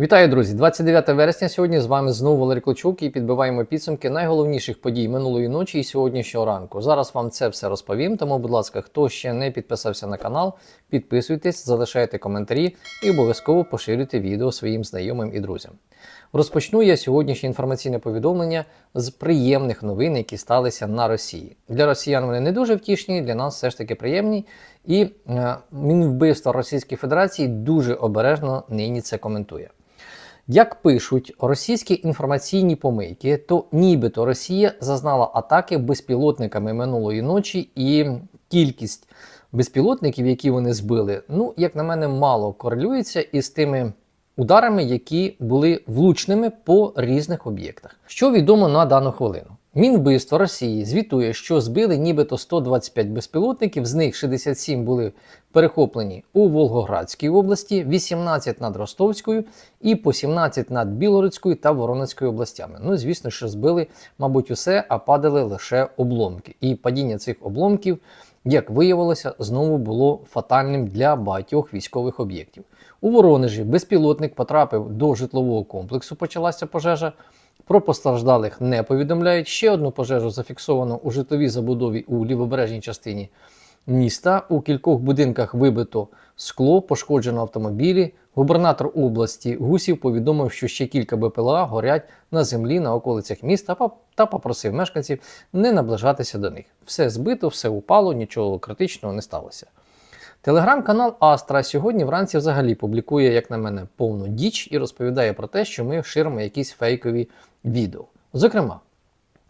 Вітаю, друзі! 29 вересня. Сьогодні з вами знову Валерій Клочук і підбиваємо підсумки найголовніших подій минулої ночі і сьогоднішнього ранку. Зараз вам це все розповім. Тому, будь ласка, хто ще не підписався на канал, підписуйтесь, залишайте коментарі і обов'язково поширюйте відео своїм знайомим і друзям. Розпочну я сьогоднішнє інформаційне повідомлення з приємних новин, які сталися на Росії. Для росіян вони не дуже втішні, для нас все ж таки приємні. І е, Мінвбивства Російської Федерації дуже обережно нині це коментує. Як пишуть російські інформаційні помийки, то нібито Росія зазнала атаки безпілотниками минулої ночі, і кількість безпілотників, які вони збили, ну, як на мене, мало корелюється із тими ударами, які були влучними по різних об'єктах. Що відомо на дану хвилину? Мінвбивство Росії звітує, що збили нібито 125 безпілотників, з них 67 були перехоплені у Волгоградській області, 18 над Ростовською і по 17 над Білородською та Воронецькою областями. Ну, звісно, що збили, мабуть, усе, а падали лише обломки. І падіння цих обломків, як виявилося, знову було фатальним для багатьох військових об'єктів. У Воронежі безпілотник потрапив до житлового комплексу, почалася пожежа. Про постраждалих не повідомляють. Ще одну пожежу зафіксовано у житловій забудові у лівобережній частині міста. У кількох будинках вибито скло, пошкоджено автомобілі. Губернатор області Гусів повідомив, що ще кілька БПЛА горять на землі на околицях міста та попросив мешканців не наближатися до них. Все збито, все упало, нічого критичного не сталося. Телеграм-канал Астра сьогодні вранці взагалі публікує, як на мене, повну діч і розповідає про те, що ми ширимо якісь фейкові відео. Зокрема,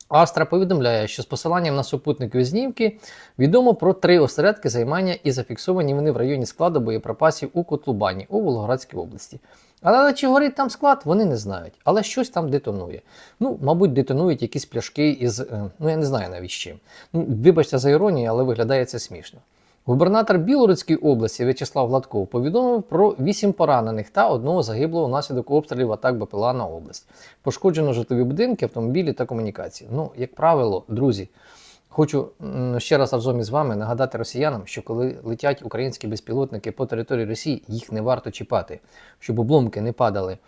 Астра повідомляє, що з посиланням на супутникові знімки відомо про три осередки займання і зафіксовані вони в районі складу боєприпасів у Котлубані у Волгоградській області. Але чи горить там склад, вони не знають. Але щось там детонує. Ну, мабуть, детонують якісь пляшки із. е, Ну, я не знаю чим. Ну, вибачте за іронію, але виглядає це смішно. Губернатор Білородської області В'ячеслав Гладков повідомив про 8 поранених та одного загиблого внаслідок обстрілів атак БПЛА на область. Пошкоджено житлові будинки, автомобілі та комунікації. Ну, як правило, друзі, хочу ще раз разом із вами нагадати росіянам, що коли летять українські безпілотники по території Росії, їх не варто чіпати, щоб обломки не падали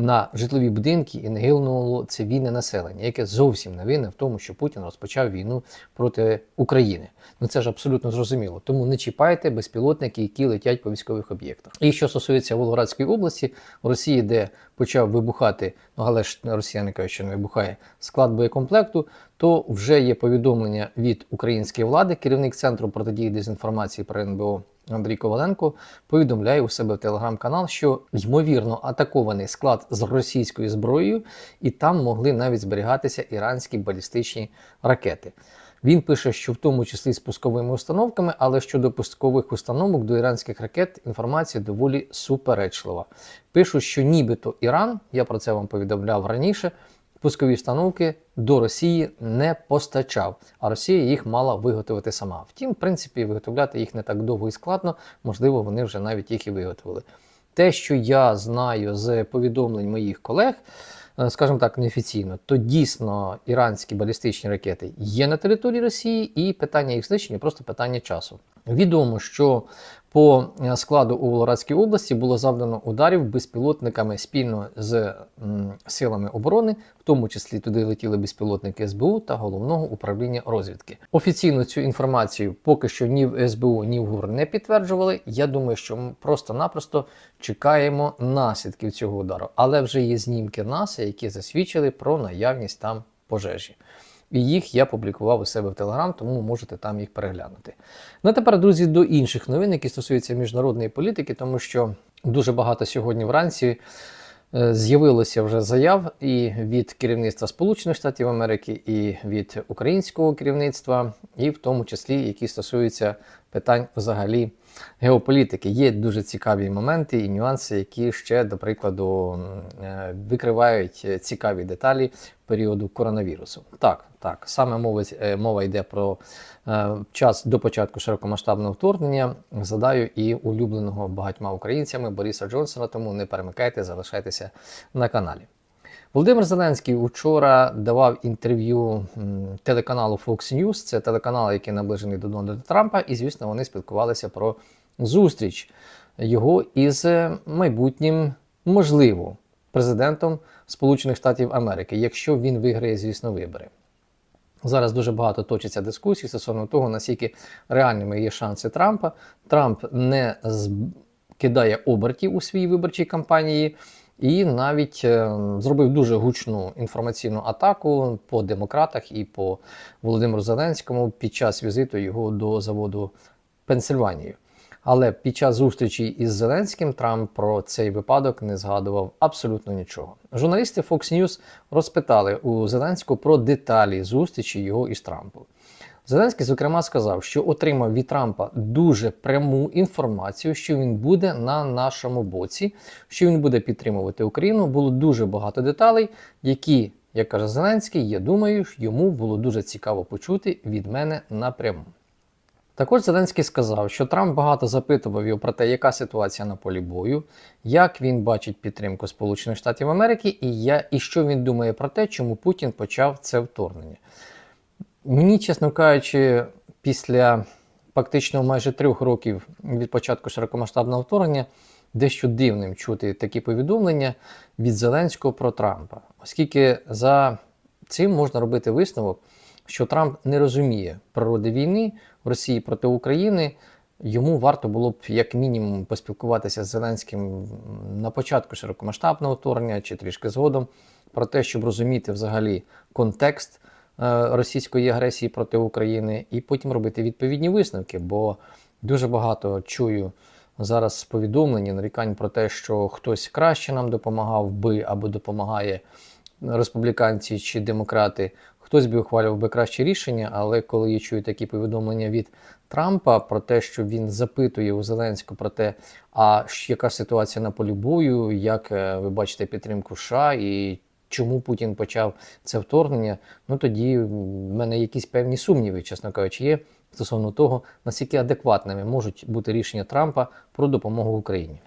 на житлові будинки і не гинуло цивільне населення, яке зовсім не винне в тому, що Путін розпочав війну проти України. Ну це ж абсолютно зрозуміло. Тому не чіпайте безпілотники, які летять по військових об'єктах. І що стосується Волгоградської області, в Росії, де почав вибухати, ну але ж росіяни кажуть, що не вибухає склад боєкомплекту, то вже є повідомлення від української влади, керівник центру протидії дезінформації про НБО. Андрій Коваленко повідомляє у себе в телеграм-канал, що ймовірно атакований склад з російською зброєю, і там могли навіть зберігатися іранські балістичні ракети. Він пише, що в тому числі з пусковими установками, але щодо пускових установок до іранських ракет інформація доволі суперечлива. Пишуть, що нібито Іран, я про це вам повідомляв раніше, пускові установки до Росії не постачав, а Росія їх мала виготовити сама. Втім, в принципі, виготовляти їх не так довго і складно, можливо, вони вже навіть їх і виготовили. Те, що я знаю з повідомлень моїх колег, е, скажімо так, неофіційно, то дійсно іранські балістичні ракети є на території Росії, і питання їх знищення просто питання часу. Відомо, що по е, складу у Волгоградській області було завдано ударів безпілотниками спільно з силами оборони, в тому числі туди летіли безпілотники СБУ та головного управління розвідки. Офіційно цю інформацію поки що ні в СБУ, ні в ГУР не підтверджували. Я думаю, що ми просто-напросто чекаємо наслідків цього удару, але вже є знімки НАСА, які засвідчили про наявність там пожежі. І їх я публікував у себе в Телеграм, тому можете там їх переглянути. Ну а тепер, друзі, до інших новин, які стосуються міжнародної політики, тому що дуже багато сьогодні вранці е, з'явилося вже заяв і від керівництва Сполучених Штатів Америки, і від українського керівництва, і в тому числі які стосуються питань взагалі геополітики. Є дуже цікаві моменти і нюанси, які ще, до прикладу, е, викривають е, цікаві деталі періоду коронавірусу. Так, так, саме мова, е, мова йде про час до початку широкомасштабного вторгнення. Згадаю і улюбленого багатьма українцями Бориса Джонсона, тому не перемикайте, залишайтеся на каналі. Володимир Зеленський вчора давав інтерв'ю телеканалу Fox News. Це телеканал, який наближений до Дональда Трампа, і звісно, вони спілкувалися про зустріч його із майбутнім можливо президентом Сполучених Штатів Америки, якщо він виграє, звісно, вибори. Зараз дуже багато точиться дискусій стосовно того, наскільки реальними є шанси Трампа. Трамп не кидає обертів у своїй виборчій кампанії і навіть е, зробив дуже гучну інформаційну атаку по демократах і по Володимиру Зеленському під час візиту його до заводу Пенсильванію. Але під час зустрічі із Зеленським Трамп про цей випадок не згадував абсолютно нічого. Журналісти Fox News розпитали у Зеленського про деталі зустрічі його із Трампом. Зеленський, зокрема, сказав, що отримав від Трампа дуже пряму інформацію, що він буде на нашому боці, що він буде підтримувати Україну. Було дуже багато деталей, які, як каже Зеленський, я думаю, йому було дуже цікаво почути від мене напряму. Також Зеленський сказав, що Трамп багато запитував його про те, яка ситуація на полі бою, як він бачить підтримку Сполучених Штатів Америки, і, я, і що він думає про те, чому Путін почав це вторгнення. Мені, чесно кажучи, після фактично майже трьох років від початку широкомасштабного вторгнення дещо дивним чути такі повідомлення від Зеленського про Трампа, оскільки за цим можна робити висновок, що Трамп не розуміє природи війни Росії проти України. Йому варто було б як мінімум поспілкуватися з Зеленським на початку широкомасштабного вторгнення чи трішки згодом про те, щоб розуміти взагалі контекст російської агресії проти України, і потім робити відповідні висновки. Бо дуже багато чую зараз повідомлень, нарікань про те, що хтось краще нам допомагав би або допомагає республіканці чи демократи. Хтось би ухвалював би краще рішення, але коли я чую такі повідомлення від Трампа про те, що він запитує у Зеленського про те, а яка ситуація на полі бою, як е, ви бачите підтримку США і чому Путін почав це вторгнення, ну тоді в мене якісь певні сумніви, чесно кажучи, є стосовно того, наскільки адекватними можуть бути рішення Трампа про допомогу Україні.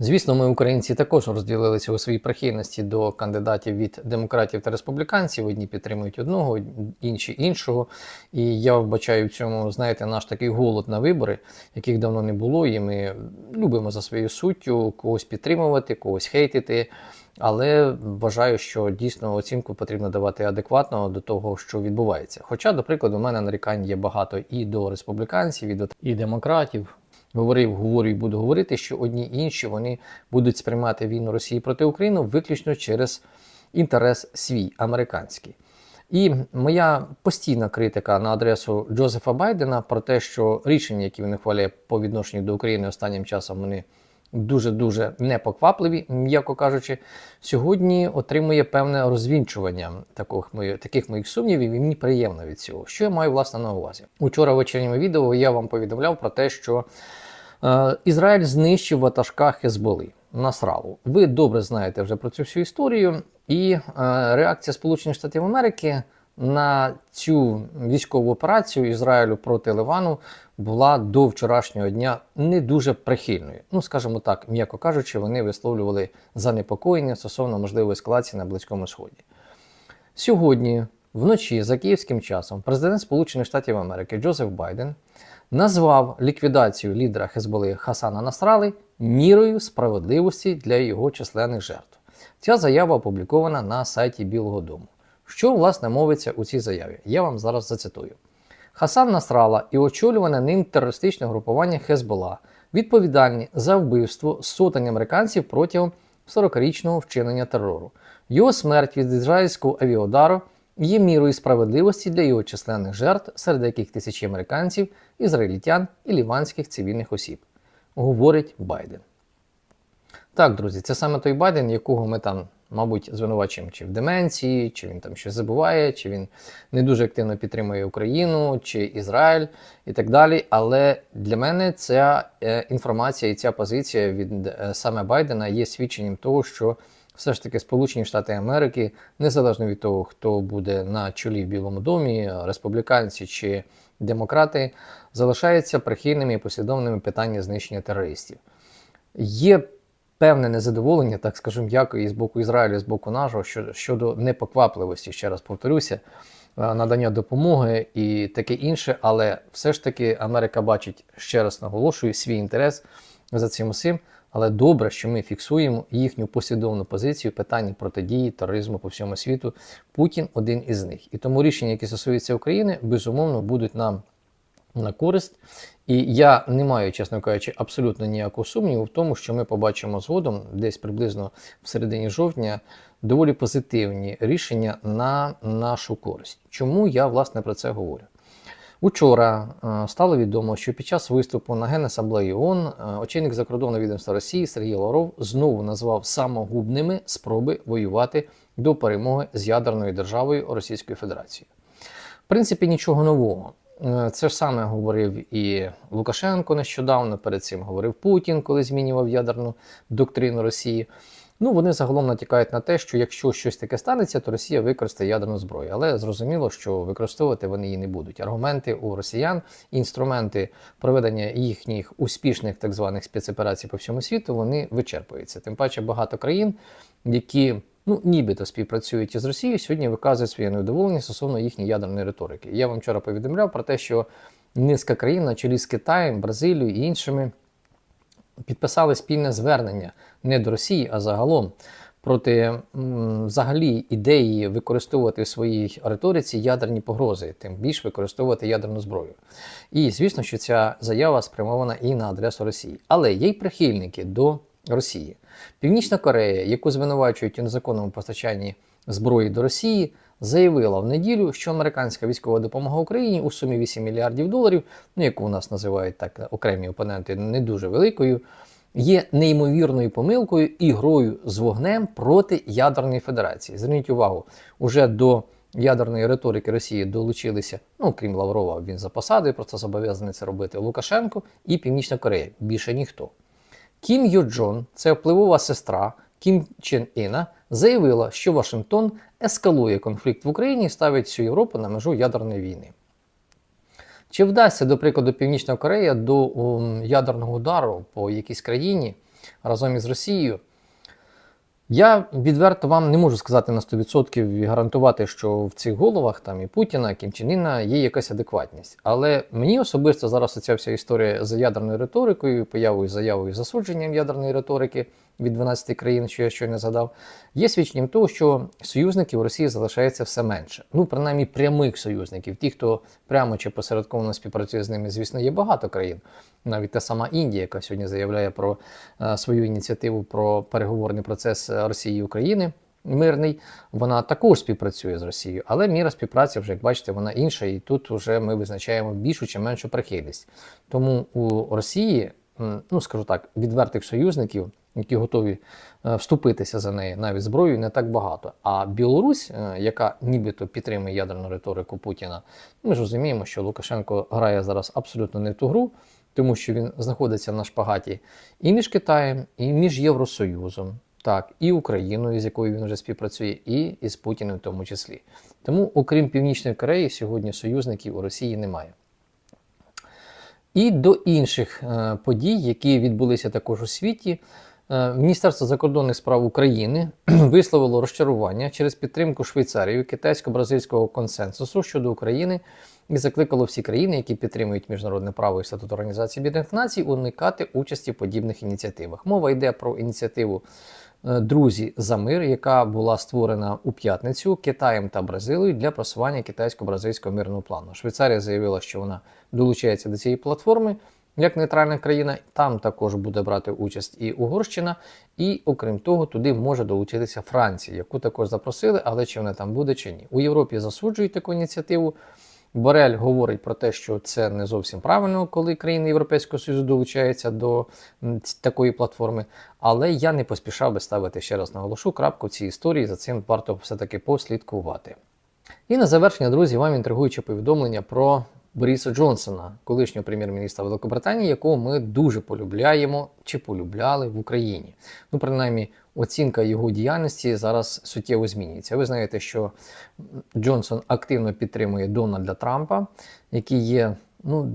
Звісно, ми, українці, також розділилися у своїй прихильності до кандидатів від демократів та республіканців. Одні підтримують одного, інші іншого. І я вбачаю в цьому, знаєте, наш такий голод на вибори, яких давно не було. І ми любимо за своєю суттю когось підтримувати, когось хейтити. Але вважаю, що дійсно оцінку потрібно давати адекватно до того, що відбувається. Хоча, до прикладу, у мене нарікань є багато і до республіканців, і до і демократів. Говорив, говорю і буду говорити, що одні інші вони будуть сприймати війну Росії проти України виключно через інтерес свій американський. І моя постійна критика на адресу Джозефа Байдена про те, що рішення, які він ухваляє по відношенню до України останнім часом, вони дуже-дуже непоквапливі, м'яко кажучи, сьогодні отримує певне розвінчування таких моїх, таких моїх сумнівів, і мені приємно від цього. Що я маю власне на увазі? Учора в вечірньому відео я вам повідомляв про те, що Ізраїль знищив ватажка Хезболи Насралу. Ви добре знаєте вже про цю всю історію, і е, реакція Сполучених Штатів Америки на цю військову операцію Ізраїлю проти Ливану була до вчорашнього дня не дуже прихильною. Ну, скажімо так, м'яко кажучи, вони висловлювали занепокоєння стосовно можливої ескалації на Близькому Сході. Сьогодні, вночі, за київським часом, президент Сполучених Штатів Америки Джозеф Байден назвав ліквідацію лідера Хезболи Хасана Насрали мірою справедливості для його численних жертв. Ця заява опублікована на сайті Білого Дому. Що власне мовиться у цій заяві? Я вам зараз зацитую. Хасан Насрала і очолюване ним терористичне групування Хезбола відповідальні за вбивство сотень американців протягом 40-річного вчинення терору. Його смерть від ізраїльського авіодару є мірою справедливості для його численних жертв, серед яких тисячі американців, ізраїльтян і ліванських цивільних осіб, говорить Байден. Так, друзі, це саме той Байден, якого ми там, мабуть, звинувачуємо чи в деменції, чи він там щось забуває, чи він не дуже активно підтримує Україну, чи Ізраїль і так далі. Але для мене ця е, інформація і ця позиція від е, саме Байдена є свідченням того, що все ж таки Сполучені Штати Америки, незалежно від того, хто буде на чолі в Білому домі, республіканці чи демократи, залишаються прихильними і послідовними питання знищення терористів. Є певне незадоволення, так скажу м'яко, і з боку Ізраїлю, і з боку нашого щодо, непоквапливості, ще раз повторюся, е, надання допомоги і таке інше, але все ж таки Америка бачить, ще раз наголошую, свій інтерес за цим усім. Але добре, що ми фіксуємо їхню послідовну позицію питання протидії тероризму по всьому світу. Путін один із них. І тому рішення, які стосуються України, безумовно будуть нам на користь. І я не маю, чесно кажучи, абсолютно ніякого сумніву в тому, що ми побачимо згодом, десь приблизно в середині жовтня, доволі позитивні рішення на нашу користь. Чому я власне про це говорю? Учора е, стало відомо, що під час виступу на Генасамблеї ООН е, очільник закордонного відомства Росії Сергій Лавров знову назвав самогубними спроби воювати до перемоги з ядерною державою Російської Федерації. В принципі, нічого нового. Е, Це ж саме говорив і Лукашенко нещодавно. Перед цим говорив Путін, коли змінював ядерну доктрину Росії. Ну, вони загалом натякають на те, що якщо щось таке станеться, то Росія використає ядерну зброю. Але зрозуміло, що використовувати вони її не будуть. Аргументи у росіян, інструменти проведення їхніх успішних так званих спецоперацій по всьому світу, вони вичерпуються. Тим паче багато країн, які ну, нібито співпрацюють із Росією, сьогодні виказують своє невдоволення стосовно їхньої ядерної риторики. Я вам вчора повідомляв про те, що низка країн, на чолі з Китаєм, Бразилією і іншими, підписали спільне звернення не до Росії, а загалом проти взагалі ідеї використовувати в своїй риториці ядерні погрози, тим більш використовувати ядерну зброю. І звісно, що ця заява спрямована і на адресу Росії. Але є й прихильники до Росії. Північна Корея, яку звинувачують у незаконному постачанні зброї до Росії, заявила в неділю, що американська військова допомога Україні у сумі 8 мільярдів доларів, ну яку у нас називають так окремі опоненти, не дуже великою, є неймовірною помилкою і грою з вогнем проти ядерної федерації. Зверніть увагу, уже до ядерної риторики Росії долучилися, ну крім Лаврова, він за посадою, просто зобов'язаний це робити Лукашенко і Північна Корея. Більше ніхто. Кім Йо Джон, це впливова сестра Кім Чен Іна, заявила, що Вашингтон ескалує конфлікт в Україні і ставить всю Європу на межу ядерної війни. Чи вдасться, до прикладу, Північна Корея до ум, ядерного удару по якійсь країні разом із Росією? Я відверто вам не можу сказати на 100% і гарантувати, що в цих головах там і Путіна, і Кім Чен Іна є якась адекватність. Але мені особисто зараз ця вся історія з ядерною риторикою, появою заявою засудженням ядерної риторики від 12 країн, що я щойно згадав, є свідченням того, що союзників у Росії залишається все менше. Ну, принаймні прямих союзників. Ті, хто прямо чи посередковано співпрацює з ними, звісно, є багато країн. Навіть та сама Індія, яка сьогодні заявляє про е, свою ініціативу про переговорний процес Росії і України. Мирний, вона також співпрацює з Росією, але міра співпраці, вже як бачите, вона інша, і тут вже ми визначаємо більшу чи меншу прихильність. Тому у Росії, ну скажу так, відвертих союзників, які готові е, вступитися за неї навіть зброєю, не так багато. А Білорусь, е, яка нібито підтримує ядерну риторику Путіна, ми ж розуміємо, що Лукашенко грає зараз абсолютно не в ту гру, тому що він знаходиться на шпагаті і між Китаєм, і між Євросоюзом. Так, і Україною, з якою він вже співпрацює, і із Путіним в тому числі. Тому, окрім Північної Кореї, сьогодні союзників у Росії немає. І до інших е, подій, які відбулися також у світі, Міністерство закордонних справ України висловило розчарування через підтримку Швейцарії китайсько-бразильського консенсусу щодо України і закликало всі країни, які підтримують міжнародне право і статут Організації Об'єднаних Націй, уникати участі в подібних ініціативах. Мова йде про ініціативу е, Друзі за мир, яка була створена у п'ятницю Китаєм та Бразилією для просування китайсько-бразильського мирного плану. Швейцарія заявила, що вона долучається до цієї платформи. Як нейтральна країна, там також буде брати участь і Угорщина, і окрім того, туди може долучитися Франція, яку також запросили, але чи вона там буде чи ні. У Європі засуджують таку ініціативу. Борель говорить про те, що це не зовсім правильно, коли країни Європейського Союзу долучаються до такої платформи. Але я не поспішав би ставити ще раз наголошу крапку в цій історії. За цим варто все-таки послідкувати. І на завершення, друзі, вам інтригуюче повідомлення про Боріса Джонсона, колишнього прем'єр-міністра Великобританії, якого ми дуже полюбляємо чи полюбляли в Україні. Ну, принаймні, оцінка його діяльності зараз суттєво змінюється. Ви знаєте, що Джонсон активно підтримує Дональда Трампа, який є, ну,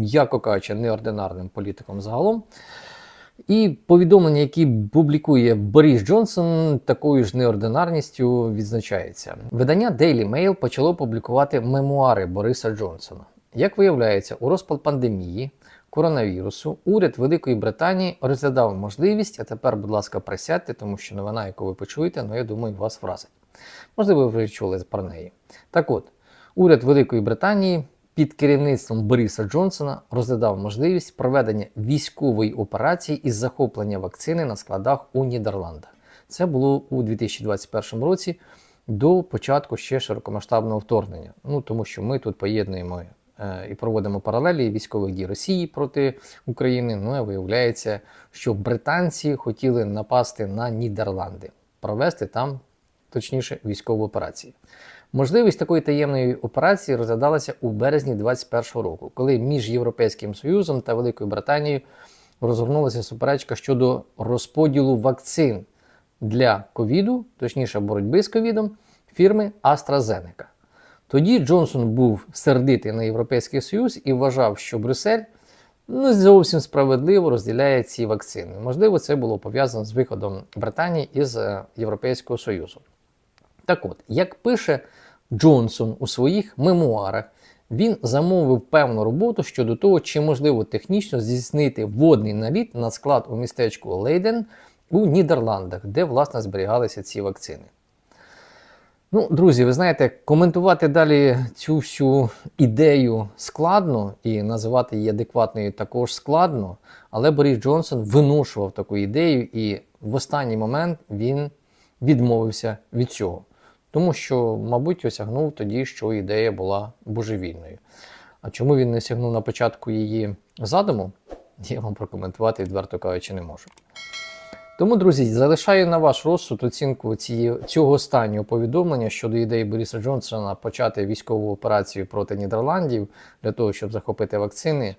яко кажучи, неординарним політиком загалом. І повідомлення, які публікує Борис Джонсон, такою ж неординарністю відзначається. Видання Daily Mail почало публікувати мемуари Бориса Джонсона. Як виявляється, у розпал пандемії коронавірусу уряд Великої Британії розглядав можливість, а тепер, будь ласка, присядьте, тому що новина, яку ви почуєте, ну я думаю, вас вразить. Можливо, ви вже чули про неї. Так от, уряд Великої Британії під керівництвом Бориса Джонсона розглядав можливість проведення військової операції із захоплення вакцини на складах у Нідерландах. Це було у 2021 році до початку ще широкомасштабного вторгнення. Ну тому що ми тут поєднуємо е, і проводимо паралелі військових дій Росії проти України. Ну і виявляється, що британці хотіли напасти на Нідерланди, провести там, точніше, військову операцію. Можливість такої таємної операції розглядалася у березні 2021 року, коли між Європейським Союзом та Великою Британією розгорнулася суперечка щодо розподілу вакцин для ковіду, точніше боротьби з ковідом, фірми AstraZeneca. Тоді Джонсон був сердитий на Європейський Союз і вважав, що Брюссель не зовсім справедливо розділяє ці вакцини. Можливо, це було пов'язано з виходом Британії із е, Європейського Союзу. Так от, як пише Джонсон у своїх мемуарах, він замовив певну роботу щодо того, чи можливо технічно здійснити водний наліт на склад у містечку Лейден у Нідерландах, де власне зберігалися ці вакцини. Ну, друзі, ви знаєте, коментувати далі цю всю ідею складно і називати її адекватною також складно, але Борис Джонсон виношував таку ідею, і в останній момент він відмовився від цього. Тому що, мабуть, осягнув тоді, що ідея була божевільною. А чому він не сягнув на початку її задуму, я вам прокоментувати, відверто кажучи, не можу. Тому, друзі, залишаю на ваш розсуд оцінку цієї, цього останнього повідомлення щодо ідеї Бориса Джонсона почати військову операцію проти Нідерландів для того, щоб захопити вакцини.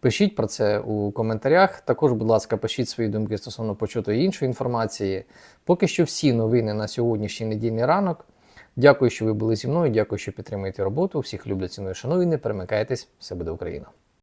Пишіть про це у коментарях. Також, будь ласка, пишіть свої думки стосовно почутої іншої інформації. Поки що всі новини на сьогоднішній недільний ранок. Дякую, що ви були зі мною. Дякую, що підтримуєте роботу. Всіх люблять ціную, шаную. Не перемикайтесь. Все буде Україна!